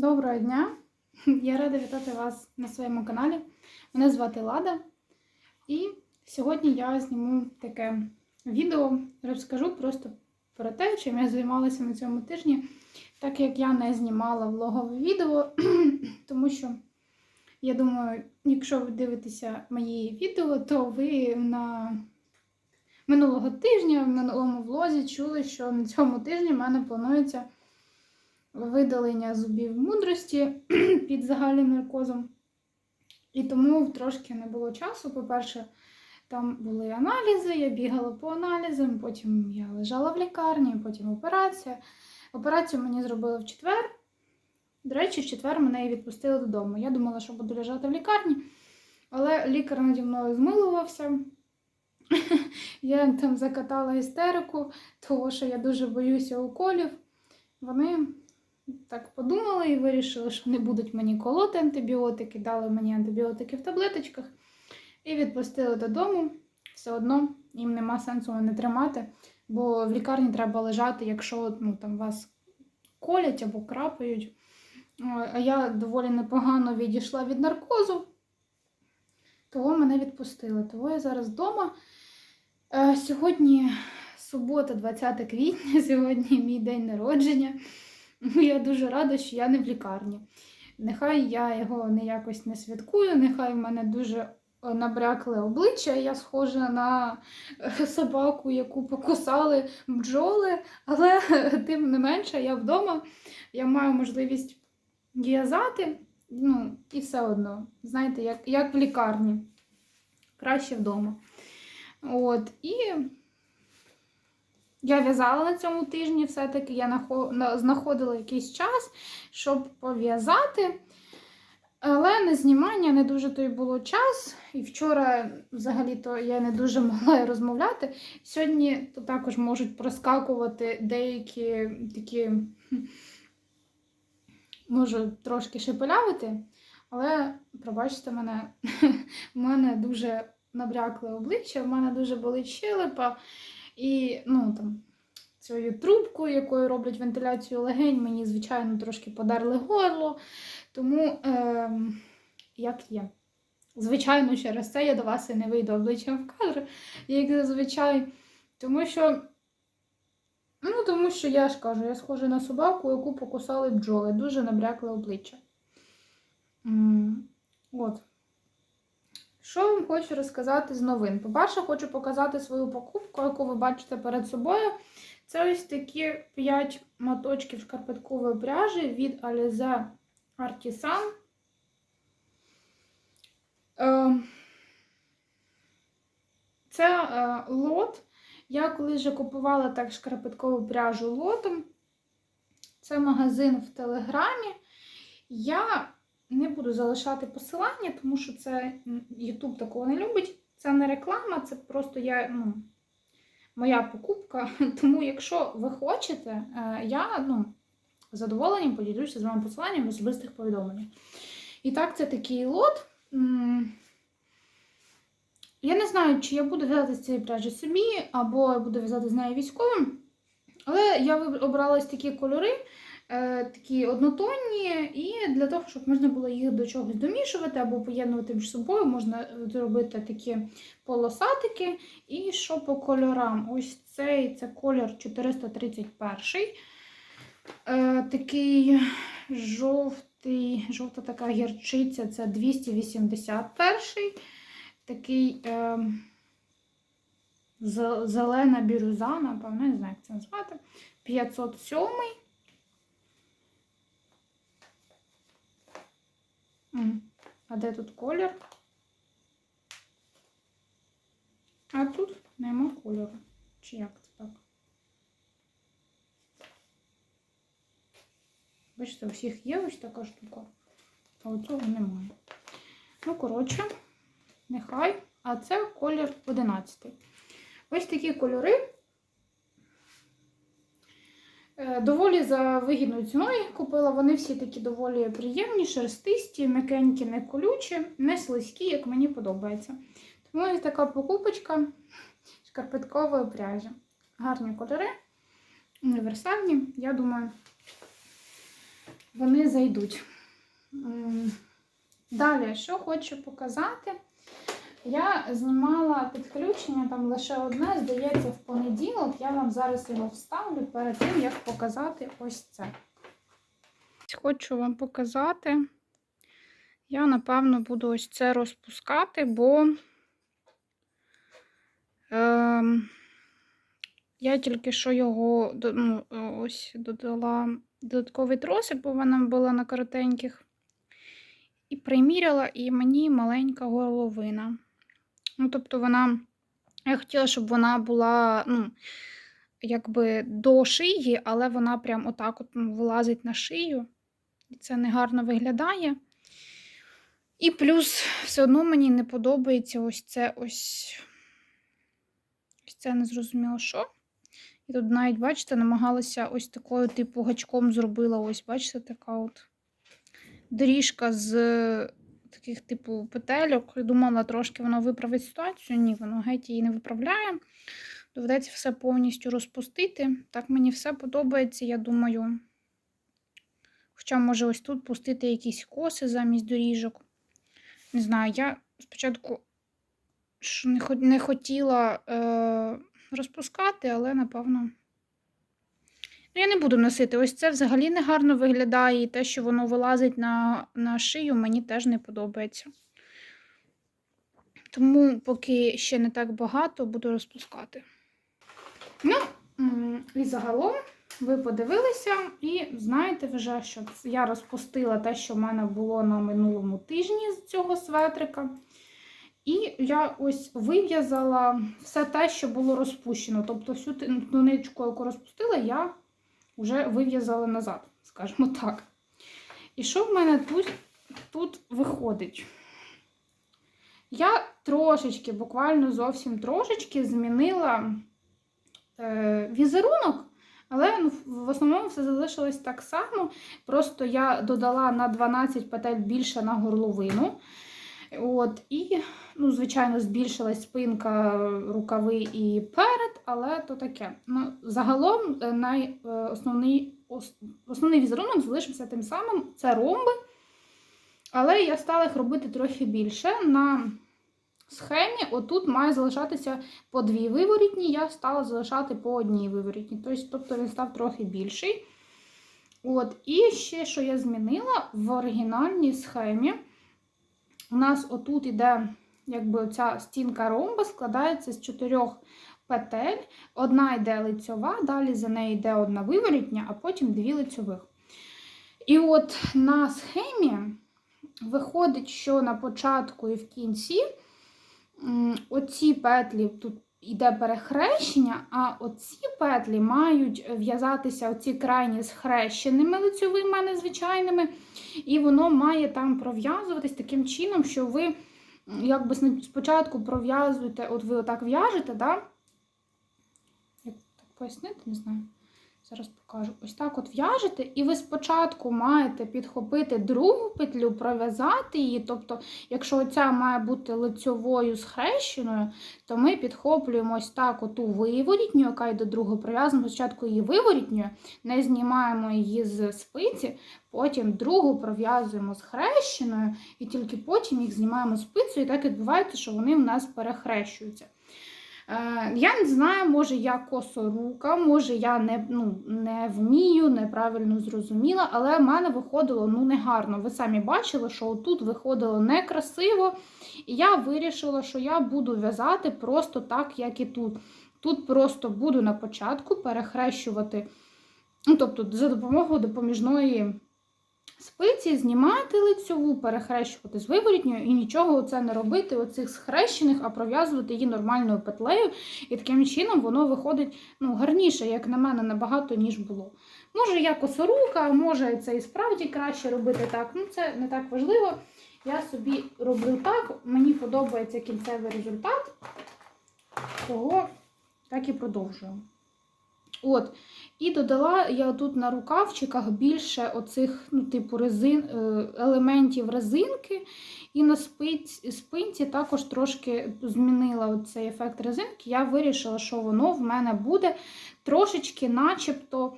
Доброго дня! Я рада вітати вас на своєму каналі. Мене звати Лада. І сьогодні я зніму таке відео, розкажу просто про те, чим я займалася на цьому тижні, так як я не знімала влогове відео, тому що я думаю, якщо ви дивитеся мої відео, то ви на минулого тижня, в минулому влозі чули, що на цьому тижні в мене планується видалення зубів мудрості під загальним наркозом. І тому трошки не було часу. По-перше, там були аналізи, я бігала по аналізам, потім я лежала в лікарні, потім операція. Операцію мені зробили в четвер. До речі, в четвер мене і відпустили додому. Я думала, що буду лежати в лікарні, але лікар наді мною змилувався. Я там закатала істерику, тому що я дуже боюся уколів. Вони так подумали і вирішили, що не будуть мені колоти антибіотики, дали мені антибіотики в таблеточках і відпустили додому. Все одно їм нема сенсу мене тримати, бо в лікарні треба лежати, якщо ну, там вас колять або крапають. А я доволі непогано відійшла від наркозу, того мене відпустили. Того я зараз вдома. Е, Сьогодні субота, 20 квітня, сьогодні мій день народження. Я дуже рада, що я не в лікарні. Нехай я його не якось не святкую, нехай в мене дуже набрякле обличчя, я схожа на е, собаку, яку покусали бджоли, але тим не менше я вдома, я маю можливість в'язати, ну, і все одно, знаєте, як, як в лікарні. Краще вдома. От, і я в'язала на цьому тижні, все-таки я знаходила якийсь час, щоб пов'язати. Але на знімання не дуже то й було час. І вчора, взагалі-то, я не дуже могла розмовляти. Сьогодні то також можуть проскакувати деякі такі, можу трошки шепелявити, але пробачте мене, в мене дуже набрякле обличчя, в мене дуже болить щелепа. І ну, там, цією трубкою, якою роблять вентиляцію легень, мені, звичайно, трошки подерли горло. Тому, е, як є. Звичайно, через це я до вас і не вийду обличчям в кадр, як зазвичай. Тому що, ну, тому що я ж кажу, я схожа на собаку, яку покусали бджоли. Дуже набрякле обличчя. От. Що вам хочу розказати з новин? По-перше, хочу показати свою покупку, яку ви бачите перед собою. Це ось такі 5 моточків шкарпеткової пряжі від Alize Artisan. Е, Це е, лот. Я коли вже купувала так шкарпеткову пряжу лотом. Це магазин в Телеграмі. Я не буду залишати посилання, тому що це YouTube такого не любить. Це не реклама, це просто я, ну, моя покупка. Тому, якщо ви хочете, е, я ну, з задоволенням поділюся з вами посиланням особистих повідомленнях. І так, це такий лот. Я не знаю, чи я буду в'язати з цієї пряжі собі, або я буду в'язати з нею військовим. Але я обрала ось такі кольори е, такі однотонні, і для того, щоб можна було їх до чогось домішувати або поєднувати між собою, можна зробити такі полосатики. І що по кольорам? Ось цей це колір 431. Е, такий жовтий, жовта така гірчиця це 281. Такий е, зелена бірюза, напевно, не знаю, як це назвати. 507. А де тут колір? А тут нема кольору. Чи як це так? Бачите, у всіх є ось така штука, а у цього немає. Ну, коротше, нехай. А це колір 11. Ось такі кольори. Е, Доволі за вигідною ціною їх купила. Вони всі такі доволі приємні, шерстисті, м'якенькі, не колючі, не слизькі, як мені подобається. Тому ось така покупочка шкарпеткової пряжі. Гарні кольори, універсальні. Я думаю, вони зайдуть. Далі, що хочу показати. Я знімала підключення там лише одне, здається, в понеділок. Я вам зараз його вставлю перед тим, як показати ось це. Хочу вам показати. Я, напевно, буду ось це розпускати, бо ем, я тільки що його ну, ось додала додатковий тросик, бо вона була на коротеньких. І приміряла, і мені маленька горловина. Ну, тобто вона. Я хотіла, щоб вона була, ну, якби до шиї, але вона прям отак от ну, вилазить на шию. І це не гарно виглядає. І плюс все одно мені не подобається ось це ось. Ось це не зрозуміло що. І тут навіть, бачите, намагалася ось такою, типу, гачком зробила. Ось, бачите, така от доріжка з таких, типу, петельок. І Думала, трошки воно виправить ситуацію. Ні, воно геть її не виправляє. Доведеться все повністю розпустити. Так мені все подобається, я думаю. Хоча, може, ось тут пустити якісь коси замість доріжок. Не знаю, я спочатку не, хотіла е, розпускати, але напевно. Я не буду носити. Ось це взагалі не гарно виглядає, і те, що воно вилазить на, на шию, мені теж не подобається. Тому, поки ще не так багато, буду розпускати. Ну, і загалом ви подивилися, і знаєте вже, що я розпустила те, що в мене було на минулому тижні з цього светрика. І я ось вив'язала все те, що було розпущено. Тобто всю ниточку, яку розпустила, я вже вив'язала назад, скажімо так. І що в мене тут, тут виходить? Я трошечки, буквально зовсім трошечки змінила е, візерунок, але ну, в основному все залишилось так само. Просто я додала на 12 петель більше на горловину. От, і, ну, звичайно, збільшилась спинка, рукави і перед, але то таке. Ну, загалом е, най, е, основний, ос- основний візерунок залишився тим самим це ромби. Але я стала їх робити трохи більше. На схемі отут має залишатися по дві виворітні, я стала залишати по одній виворітні. Тобто, тобто він став трохи більший. От, і ще, що я змінила в оригінальній схемі. У нас отут іде, якби ця стінка ромба складається з чотирьох петель. Одна йде лицьова, далі за нею йде одна виворітня, а потім дві лицьових. І от на схемі виходить, що на початку і в кінці оці петлі тут йде перехрещення, а оці петлі мають в'язатися оці крайні схрещеними лицьовими, а не. І воно має там пров'язуватись таким чином, що ви якби спочатку пров'язуєте, от ви отак в'яжете, да? Пояснити, не знаю. Зараз покажу. Ось так от в'яжете, і ви спочатку маєте підхопити другу петлю, пров'язати її. Тобто, якщо оця має бути лицьовою схрещеною, то ми підхоплюємо ось так оту виворітню, яка йде другу, пров'язуємо спочатку її виворітньою, не знімаємо її з спиці, потім другу пров'язуємо з хрещеною, і тільки потім їх знімаємо з і так відбувається, що вони в нас перехрещуються. Е, Я не знаю, може я косорука, може я не, ну, не вмію, неправильно зрозуміла, але в мене виходило ну, негарно. Ви самі бачили, що тут виходило некрасиво. І я вирішила, що я буду в'язати просто так, як і тут. Тут просто буду на початку перехрещувати, ну, тобто за допомогою допоміжної спиці знімати лицьову, перехрещувати з виворітньою і нічого це не робити, оцих схрещених, а пров'язувати її нормальною петлею. І таким чином воно виходить ну, гарніше, як на мене, набагато, ніж було. Може, я косорука, може це і справді краще робити так. Ну, це не так важливо. Я собі роблю так, мені подобається кінцевий результат, того так і продовжую. От, і додала я тут на рукавчиках більше оцих, ну, типу, резин, е, елементів резинки. І на спиць, спинці також трошки змінила цей ефект резинки. Я вирішила, що воно в мене буде трошечки, начебто,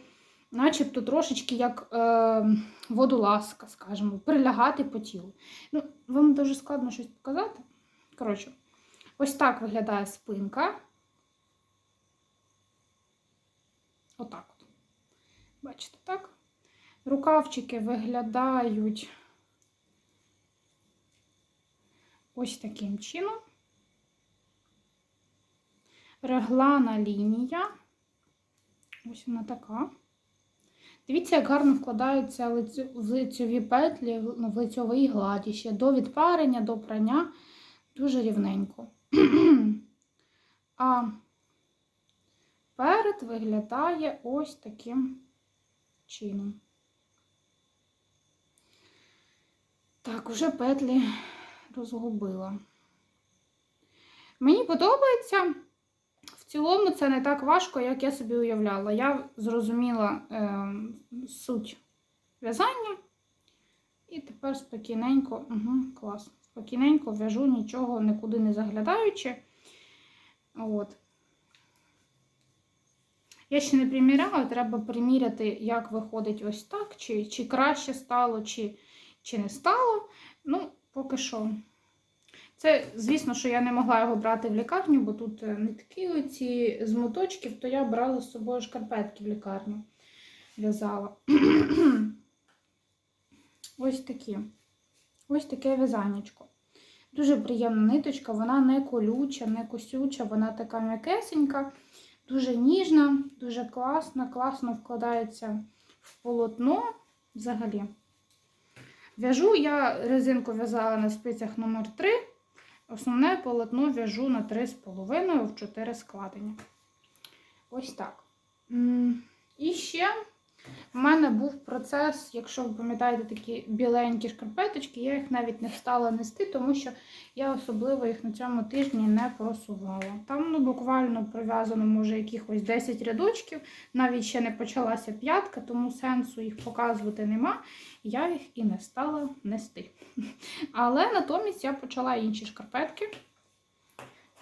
начебто трошечки як е, водолазка, скажімо, прилягати по тілу. Ну, вам дуже складно щось показати. Коротше, ось так виглядає спинка. Отак от. Бачите, так? Рукавчики виглядають ось таким чином. Реглана лінія. Ось вона така. Дивіться, як гарно вкладаються в лицьові петлі, в- ну, лицьовій гладі ще до відпарення, до прання. Дуже рівненько. А перед виглядає ось таким чином. Так, уже петлі розгубила. Мені подобається. В цілому це не так важко, як я собі уявляла. Я зрозуміла е, суть в'язання. І тепер спокійненько, угу, клас, спокійненько в'яжу, нічого нікуди не заглядаючи. От. Я ще не приміряла, треба приміряти, як виходить ось так, чи, чи краще стало, чи, чи не стало. Ну, поки що. Це, звісно, що я не могла його брати в лікарню, бо тут е, нитки оці з моточків, то я брала з собою шкарпетки в лікарню. В'язала. Ось такі. Ось таке в'язанечко. Дуже приємна ниточка, вона не колюча, не косюча, вона така м'якесенька, дуже ніжна, дуже класна, класно вкладається в полотно взагалі. В'яжу я резинку в'язала на спицях номер 3 Основне полотно в'яжу на 3,5 в 4 складення. Ось так. І ще в мене був процес, якщо ви пам'ятаєте такі біленькі шкарпеточки, я їх навіть не встала нести, тому що я особливо їх на цьому тижні не просувала. Там ну, буквально прив'язано, може, якихось 10 рядочків, навіть ще не почалася п'ятка, тому сенсу їх показувати нема. Я їх і не стала нести. Але натомість я почала інші шкарпетки.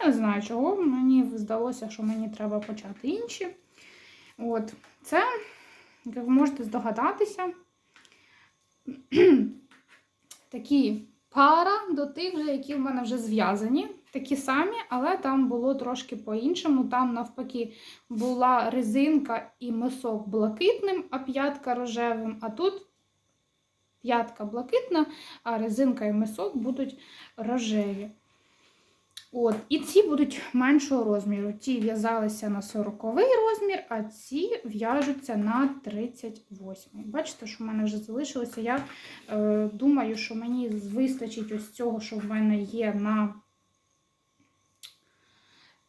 Я не знаю чого, мені здалося, що мені треба почати інші. От, це, як ви можете здогадатися, такі пара до тих, же, які в мене вже зв'язані. Такі самі, але там було трошки по-іншому. Там, навпаки, була резинка і мисок блакитним, а п'ятка рожевим. А тут п'ятка блакитна, а резинка і мисок будуть рожеві. От, І ці будуть меншого розміру. Ті в'язалися на 40 розмір, а ці в'яжуться на 38. Бачите, що в мене вже залишилося. Я е, думаю, що мені вистачить ось цього, що в мене є на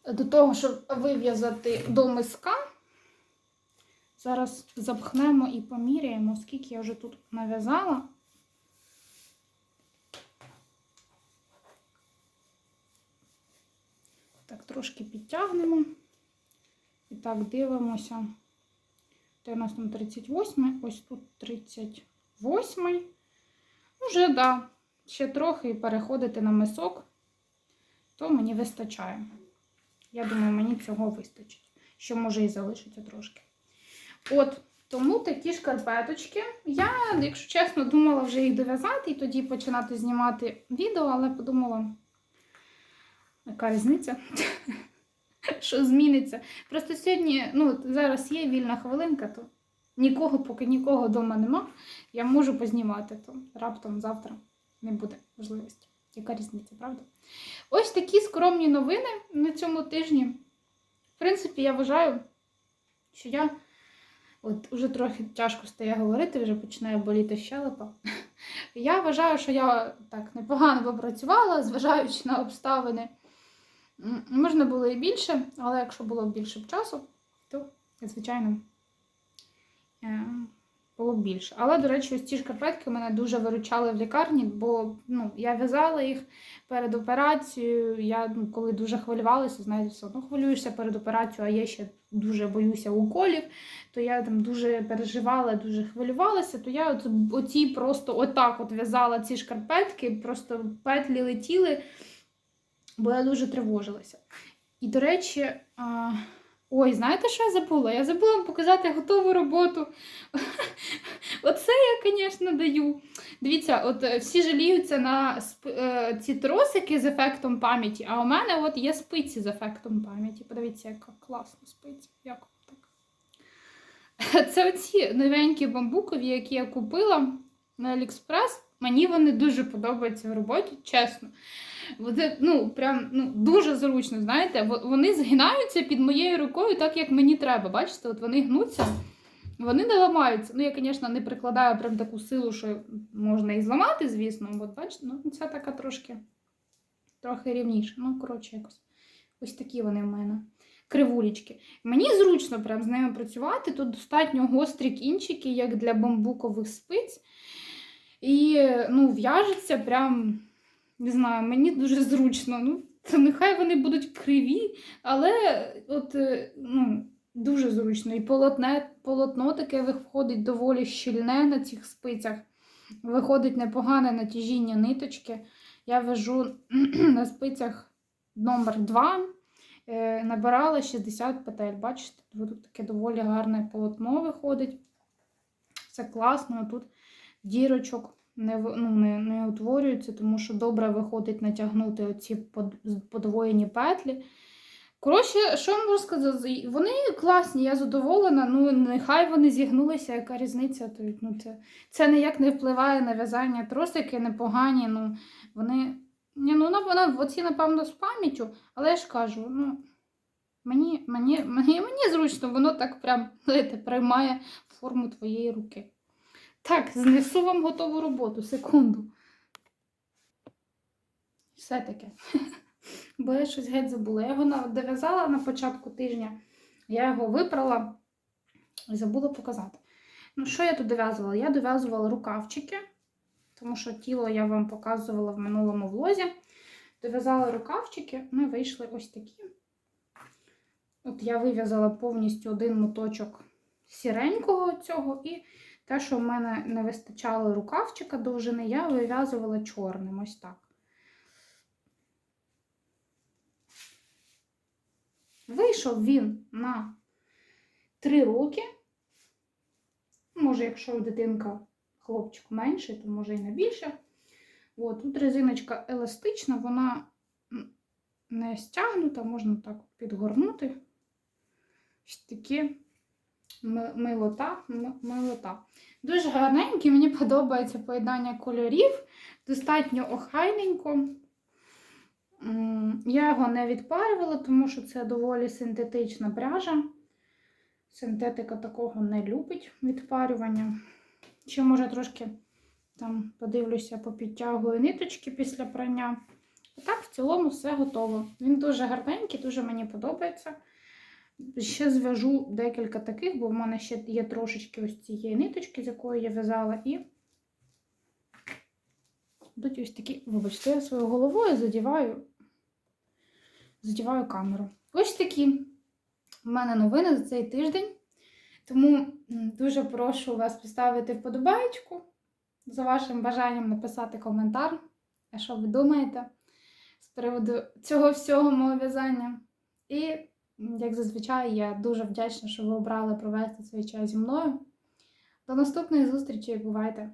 до того, щоб вив'язати до миска. Зараз запхнемо і поміряємо, скільки я вже тут нав'язала. Так, трошки підтягнемо. І так, дивимося. Це у нас там 38, ось тут 38. Уже, так, да, ще трохи і переходити на мисок, то мені вистачає. Я думаю, мені цього вистачить. Що може і залишиться трошки. От, тому такі шкарпеточки. Я, якщо чесно, думала вже їх дов'язати і тоді починати знімати відео, але подумала, яка різниця? Що зміниться? Просто сьогодні, ну, зараз є вільна хвилинка, то нікого, поки нікого вдома нема, я можу познімати, то раптом завтра не буде можливості. Яка різниця, правда? Ось такі скромні новини на цьому тижні. В принципі, я вважаю, що я. От уже трохи тяжко стає говорити, вже починає боліти щелепа. Я вважаю, що я так непогано попрацювала, зважаючи на обставини. Можна було і більше, але якщо було більше б часу, то, звичайно, е, було б більше. Але, до речі, ось ці шкарпетки мене дуже виручали в лікарні, бо ну, я в'язала їх перед операцією. Я ну, коли дуже хвилювалася, знаєте, все одно хвилюєшся перед операцією, а я ще дуже боюся уколів, то я там дуже переживала, дуже хвилювалася, то я оці просто отак от в'язала ці шкарпетки, просто петлі летіли, бо я дуже тривожилася. І, до речі, а, Ой, знаєте, що я забула? Я забула вам показати готову роботу. Оце я, звісно, даю. Дивіться, от е, всі жаліються на сп- е, ці тросики з ефектом пам'яті, а у мене от є спиці з ефектом пам'яті. Подивіться, яка класна спиця. Як так? Це оці новенькі бамбукові, які я купила на Аліекспрес. Мені вони дуже подобаються в роботі, чесно. Вони, ну, прям ну, дуже зручно, знаєте, вони згинаються під моєю рукою так, як мені треба. Бачите, от вони гнуться, вони не ламаються. Ну, я, звісно, не прикладаю прям таку силу, що можна і зламати, звісно. От бачите, ну, ця така трошки трохи рівніша. Ну, коротше, якось. Ось такі вони в мене. Кривулечки. Мені зручно прям з ними працювати. Тут достатньо гострі кінчики, як для бамбукових спиць. І ну, в'яжеться прям, не знаю, мені дуже зручно. Ну, то нехай вони будуть криві, але от, е, ну, дуже зручно. І полотне, полотно таке виходить доволі щільне на цих спицях. Виходить непогане натяжіння ниточки. Я вяжу на спицях номер 2 е, набирала 60 петель. Бачите, тут таке доволі гарне полотно виходить. Це класно. Тут дірочок не, ну, не, не утворюється, тому що добре виходить натягнути оці подвоєні петлі. Коротше, що я можу сказати? Вони класні, я задоволена. Ну, нехай вони зігнулися, яка різниця. То, ну, це, це ніяк не впливає на в'язання. Тросики непогані. Ну, вони. Ні, ну, вона оці, напевно, з пам'яттю, але я ж кажу, ну, мені, мені, мені, мені зручно, воно так прям знаєте, приймає форму твоєї руки. Так, знесу вам готову роботу, секунду. Все таке. Бо я щось геть забула. Я його дов'язала на початку тижня. Я його випрала і забула показати. Ну, що я тут дов'язувала? Я дов'язувала рукавчики, тому що тіло я вам показувала в минулому влозі. Дов'язала рукавчики, і вийшли ось такі. От я вив'язала повністю один моточок сіренького цього, і те, що в мене не вистачало рукавчика довжини, я вив'язувала чорним. Ось так. Вийшов він на 3 роки. Може, якщо дитинка хлопчик менший, то може і на більше. От, тут резиночка еластична, вона не стягнута, можна так підгорнути. Ось такі милота, милота. Дуже гарненькі, мені подобається поєднання кольорів, достатньо охайненько. Я його не відпарювала, тому що це доволі синтетична пряжа. Синтетика такого не любить відпарювання. Ще, може, трошки там подивлюся, попідтягую ниточки після прання. А так, в цілому, все готово. Він дуже гарненький, дуже мені подобається. Ще зв'яжу декілька таких, бо в мене ще є трошечки ось цієї ниточки, з якої я в'язала, і будуть ось такі, вибачте, я своєю головою задіваю, задіваю камеру. Ось такі в мене новини за цей тиждень. Тому дуже прошу вас поставити вподобайку, за вашим бажанням написати коментар, що ви думаєте з приводу цього всього мого в'язання. І, як зазвичай, я дуже вдячна, що ви обрали провести цей час зі мною. До наступної зустрічі, бувайте!